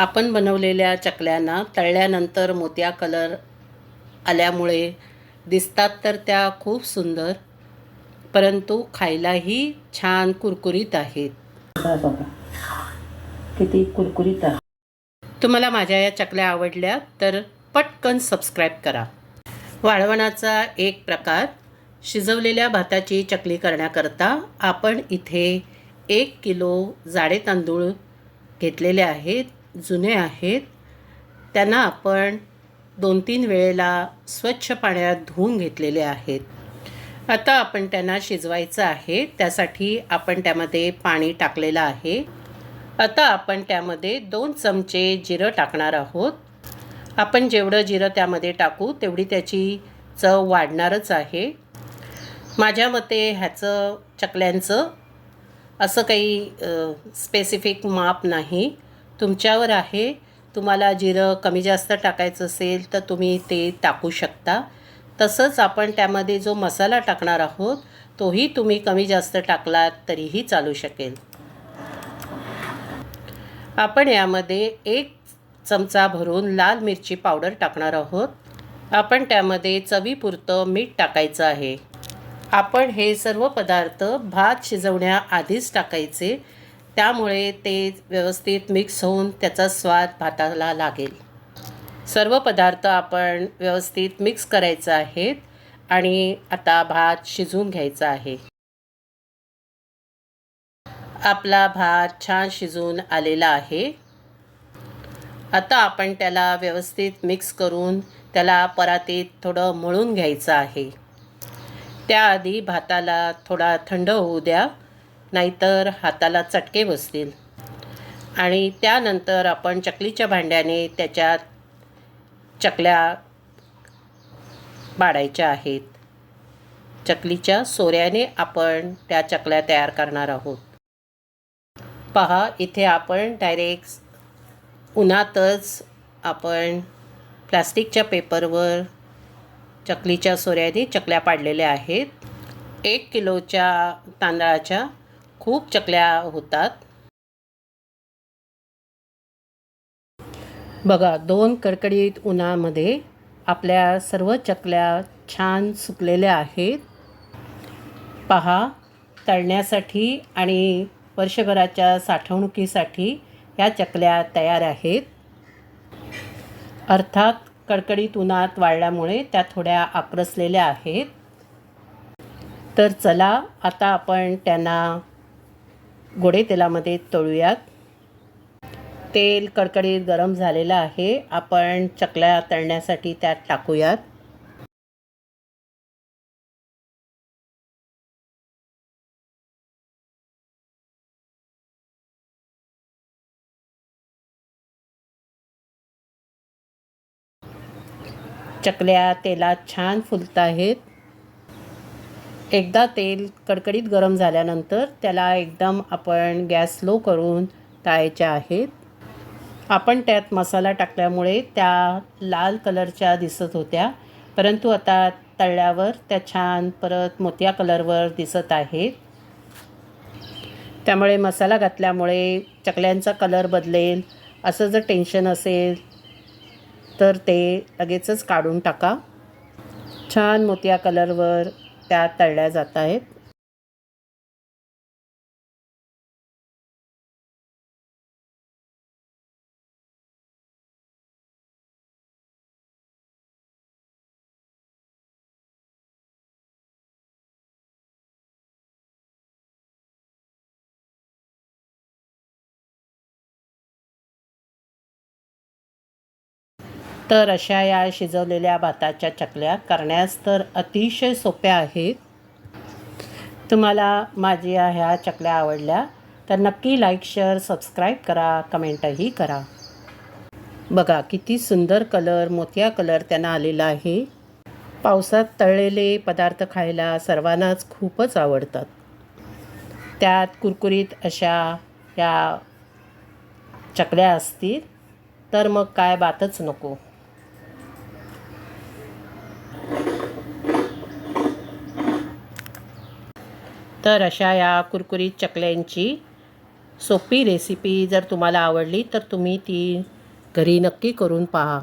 आपण बनवलेल्या चकल्यांना तळल्यानंतर मोत्या कलर आल्यामुळे दिसतात तर त्या खूप सुंदर परंतु खायलाही छान कुरकुरीत आहेत. बघा किती कुरकुरीत आहे. तुम्हाला माझ्या या चकल्या आवडल्या तर पटकन सबस्क्राईब करा. वाळवणाचा एक प्रकार शिजवलेल्या भाताची चकली करण्याकरता आपण इथे एक किलो जाडे तांदूळ घेतलेले आहेत. जुने आहेत त्यांना आपण दोन तीन वेळेला स्वच्छ पाण्यात धुवून घेतलेले आहेत. आता आपण त्यांना शिजवायचं आहे त्यासाठी आपण त्यामध्ये पाणी टाकलेलं आहे. आता आपण त्यामध्ये दोन चमचे जिरं टाकणार आहोत. आपण जेवढं जिरं त्यामध्ये टाकू तेवढी त्याची चव वाढणारच आहे. माझ्या मते ह्याचं चकल्यांचं असं काही स्पेसिफिक माप नाही. तुमच्यावर आहे. तुम्हाला जिरं कमी जास्त टाकायचं असेल तर तुम्ही ते टाकू शकता. तसंच आपण त्यामध्ये जो मसाला टाकणार आहोत तोही तुम्ही कमी जास्त टाकलात तरीही चालू शकेल. आपण यामध्ये एक चमचा भरून लाल मिरची पावडर टाकणार आहोत. आपण त्यामध्ये चवीपुरतं मीठ टाकायचं आहे. आपण हे सर्व पदार्थ भात शिजवण्याआधीच टाकायचे. त्यामुळे ते व्यवस्थित मिक्स होऊन त्याचा स्वाद भाताला लागेल. सर्व पदार्थ आपण व्यवस्थित मिक्स करायचं आहेत आणि आता भात शिजवून घ्यायचा आहे. आपला भात छान शिजून आलेला आहे. आता आपण त्याला व्यवस्थित मिक्स करून त्याला परातीत थोडं मळून घ्यायचं आहे. त्याआधी भाताला थोडा थंड होऊ द्या. नाहीतर हाताला चटके बसतील. आणि त्यानंतर आपण चकलीच्या भांड्याने त्याच्यात चकल्या पाडायच्या आहेत. चकलीच्या सोऱ्याने आपण त्या चकल्या तयार करणार आहोत. पहा इथे आपण डायरेक्ट उन्हातच आपण प्लास्टिकच्या पेपरवर चकलीच्या सोऱ्याने चकल्या पाडलेल्या आहेत. एक किलोच्या तांदळाच्या खूप चकल्या होतात. बघा दोन कडकडीत उन्हामध्ये आपल्या सर्व चकल्या छान सुकलेल्या आहेत. पहा तळण्यासाठी आणि वर्षभराच्या साठवणुकीसाठी या चकल्या तयार आहेत. अर्थात कडकडीत उन्हात वाळल्यामुळे त्या थोड्या आक्रसलेल्या आहेत. तर चला आता आपण त्यांना गोडे तेलामध्ये तळूयात. तेल कडकडीत गरम झालेलं आहे. आपण चकल्या तळण्यासाठी त्यात टाकूयात. चकल्या तेलात छान फुलत आहेत. एकदा तेल कडकडीत गरम झाल्यानंतर त्याला एकदम आपण गॅस लो करून टाळायच्या आहेत. आपण त्यात मसाला टाकल्यामुळे त्या लाल कलरच्या दिसत होत्या. परंतु आता तळल्यावर त्या छान परत मोत्या कलरवर दिसत आहेत. त्यामुळे मसाला घातल्यामुळे चकल्यांचा कलर बदलेल. असं जर टेन्शन असेल तर ते लगेचच काढून टाका. छान मोत्या कलरवर त्या तळल्या जात आहेत. तर अशा या शिजवलेल्या भाताच्या चकल्या करण्यास तर अतिशय सोप्या आहेत. तुम्हाला माझ्या ह्या चकल्या आवडल्या तर नक्की लाईक शेअर सबस्क्राईब करा कमेंटही करा. बघा किती सुंदर कलर मोतिया कलर त्यांना आलेला आहे. पावसात तळलेले पदार्थ खायला सर्वांनाच खूपच आवडतात. त्यात कुरकुरीत अशा या चकल्या असतील तर मग काय बातच नको. तर अशा या कुरकुरीत चकल्यांची सोपी रेसिपी जर तुम्हाला आवडली तर तुम्ही ती घरी नक्की करून पहा.